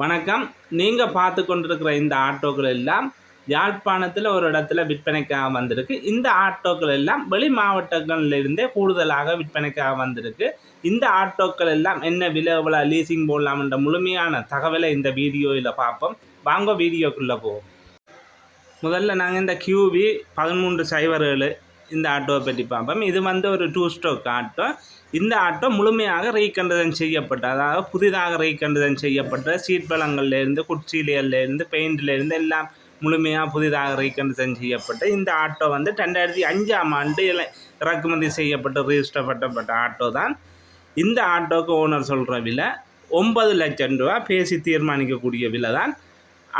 வணக்கம். நீங்கள் பார்த்து கொண்டிருக்கிற இந்த ஆட்டோக்கள் எல்லாம் யாழ்ப்பாணத்தில் ஒரு இடத்துல விற்பனைக்காக வந்திருக்கு. இந்த ஆட்டோக்கள் எல்லாம் வெளி மாவட்டங்களிலிருந்தே கூடுதலாக விற்பனைக்காக வந்திருக்கு. இந்த ஆட்டோக்கள் எல்லாம் என்ன விலை எவ்வளோ லீசிங் போடலாம்ன்ற முழுமையான தகவலை இந்த வீடியோவில் பார்ப்போம். வாங்க வீடியோக்குள்ளே போவோம். முதல்ல நாங்கள் இந்த கியூவி பதிமூன்று சைபர் ஏழு இந்த ஆட்டோவை பற்றி பார்ப்போம். இது வந்து ஒரு டூ ஸ்ட்ரோக் ஆட்டோ. இந்த ஆட்டோ முழுமையாக ரீகண்டதன் செய்யப்பட்ட அதாவது புதிதாக ரீகண்டதன் செய்யப்பட்ட சீட் பலங்கள்லேருந்து குச்சிலேருந்து பெயிண்ட்லேருந்து எல்லாம் முழுமையாக புதிதாக ரீகண்டதன் செய்யப்பட்ட இந்த ஆட்டோ வந்து ரெண்டாயிரத்தி அஞ்சாம் ஆண்டு இறக்குமதி செய்யப்பட்டு ரிஜிஸ்டர் பண்ணப்பட்ட ஆட்டோ தான். இந்த ஆட்டோக்கு ஓனர் சொல்கிற விலை ஒன்பது லட்சம் ரூபா. பேசி தீர்மானிக்கக்கூடிய விலை தான்.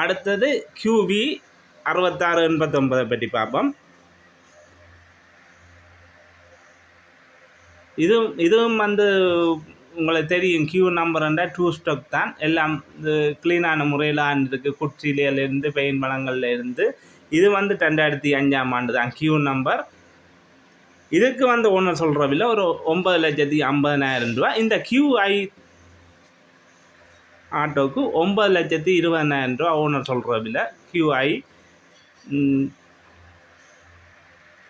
அடுத்தது கியூவி அறுபத்தாறு எண்பத்தொம்பதை பற்றி பார்ப்போம். இதுவும் இதுவும் வந்து உங்களுக்கு தெரியும். கியூ நம்பர்ண்டா டூ ஸ்டொக் தான். எல்லாம் இது க்ளீனான முறையில் ஆண்டிருக்கு குச்சிலேருந்து பெயின் பழங்கள்ல இருந்து இது வந்து ரெண்டாயிரத்தி அஞ்சாம் ஆண்டு தான். கியூ நம்பர் இதுக்கு வந்து ஒன்று சொல்கிற விலை ஒரு ஒம்பது லட்சத்தி ஐம்பதனாயிரம் ரூபா இந்த கியூஐ ஆட்டோவுக்கு ஒம்பது லட்சத்தி இருபதனாயிரம் ரூபா ஓனர் சொல்கிற விலை கியூஐ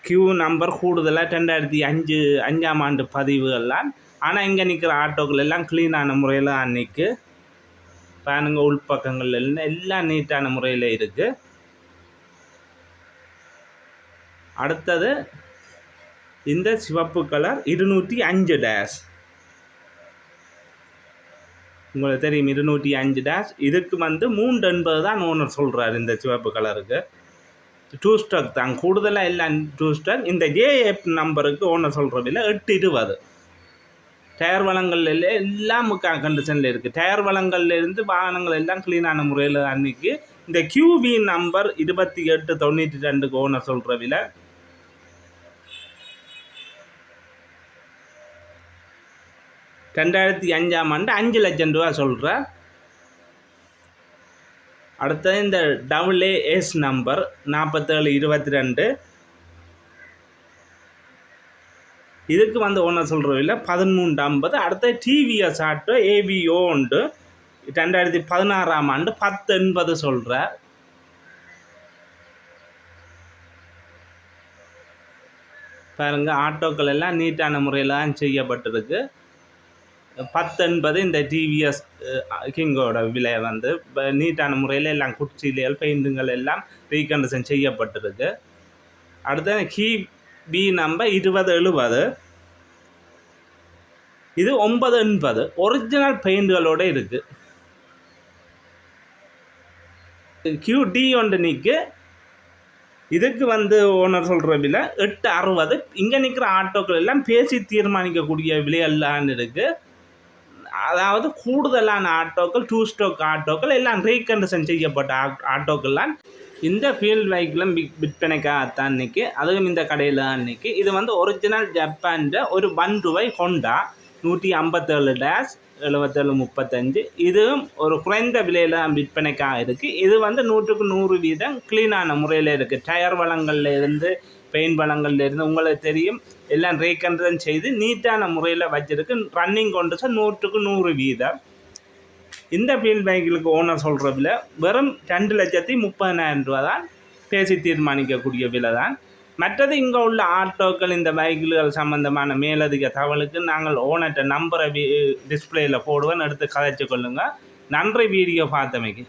கியூ நம்பர் கூடுதலாக ரெண்டாயிரத்தி அஞ்சு அஞ்சாம் ஆண்டு பதிவுகள்லாம். ஆனால் இங்கே நிற்கிற ஆட்டோக்கள் எல்லாம் க்ளீனான முறையில் அன்னைக்கு பாருங்க உள்பக்கங்கள்ல எல்லாம் எல்லாம் நீட்டான முறையில் இருக்குது அடுத்தது இந்த சிவப்பு கலர் இருநூற்றி அஞ்சு டேஷ் உங்களுக்கு தெரியும் இருநூற்றி அஞ்சு டேஷ் இதுக்கு வந்து மூன்று எண்பது தான் ஓனர் சொல்கிறார் இந்த சிவப்பு கலருக்கு டூ ஸ்டாக் தான். கூடுதலாக எல்லாம் டூ ஸ்டாக் இந்த ஜேஎஃப் நம்பருக்கு ஓனர் சொல்கிற விலை எட்டு இருபது. டயர் வளங்கள்ல எல்லாம் கண்டிஷனில் இருக்குது டயர் வளங்கள்லேருந்து வாகனங்கள் எல்லாம் க்ளீனான முறையில் அன்னைக்கு இந்த கியூவி நம்பர் இருபத்தி எட்டு தொண்ணூற்றி ரெண்டுக்கு ஓனர் சொல்கிற விலை. ரெண்டாயிரத்தி அஞ்சாம் ஆண்டு அஞ்சு லட்சம் ரூபா சொல்கிறேன் அடுத்தது இந்த டபுள் ஏ நம்பர் நாற்பத்தேழு இருபத்தி ரெண்டு இதுக்கு வந்து ஒன்றும் சொல்கிறோம் இல்லை? பதிமூன்று ஐம்பது. அடுத்த டிவிஎஸ் ஆட்டோ ஏவிஓ உண்டு. ரெண்டாயிரத்தி பதினாறாம் ஆண்டு பத்து எண்பது சொல்கிற பாருங்க ஆட்டோக்கள் எல்லாம் நீட்டான முறையில் தான் செய்யப்பட்டிருக்கு. பத்து என்பது இந்த டிவிஎஸ் கிங்கோட விலை வந்து இப்போ நீட்டான முறையில் எல்லாம் குச்சிலியல் பெயிண்டுங்கள் எல்லாம் ரீகண்டிஷன் செய்யப்பட்டிருக்கு. அடுத்தது கி பி நம்பர் இருபது எழுபது. இது ஒன்பது எண்பது. ஒரிஜினல் பெயிண்டுகளோடு இருக்குது கியூ டி ஒன்று நிற்கு இதுக்கு வந்து ஓனர் சொல்கிற விலை எட்டு அறுபது. இங்கே நிற்கிற ஆட்டோக்கள் எல்லாம் பேசி தீர்மானிக்கக்கூடிய விலையெல்லாம் இருக்குது அதாவது கூடுதலான ஆட்டோக்கள் டூ ஸ்டோக் ஆட்டோக்கள் எல்லாம் ரீகண்டிஷன் செய்யப்பட்ட ஆட்டோக்கள்லாம் இந்த ஃபீல்ட் பைக்கில் விற்பனைக்காக விற்பனைக்காகத்தான் அன்னைக்கு அதுவும் இந்த கடையில் தான் அன்னைக்கு. இது வந்து ஒரிஜினல் ஜப்பானில் ஒரு ஒன் ரூபாய் ஹொண்டா நூற்றி ஐம்பத்தேழு டேஷ் எழுபத்தேழு முப்பத்தஞ்சு. இதுவும் ஒரு குறைந்த விலையில் விற்பனைக்காக இருக்குது இது வந்து நூற்றுக்கு நூறு வீதம் க்ளீனான முறையில் இருக்குது டயர் வளங்கள்ல பெயின் பெயிண்ட் உங்களுக்கு தெரியும். எல்லாம் ரீகண்டன் செய்து நீட்டான முறையில் வச்சிருக்கு. ரன்னிங் கொண்டு நூற்றுக்கு நூறு வீதம். இந்த ஃபீல்ட் பைக்கிலுக்கு ஓனர் சொல்கிற விலை வெறும் ரெண்டு லட்சத்தி முப்பதினாயிரம் ரூபா தான் பேசி தீர்மானிக்கக்கூடிய விலை தான். மற்றது இங்கே உள்ள ஆட்டோக்கள் இந்த பைக்குகள் சம்பந்தமான மேலதிக தகவலுக்கு நாங்கள் ஓனர்கிட்ட நம்பரை டிஸ்பிளேயில் போடுவேன். எடுத்து கதைச்சு கொள்ளுங்கள் நன்றி வீடியோ பார்த்தமைக்கு.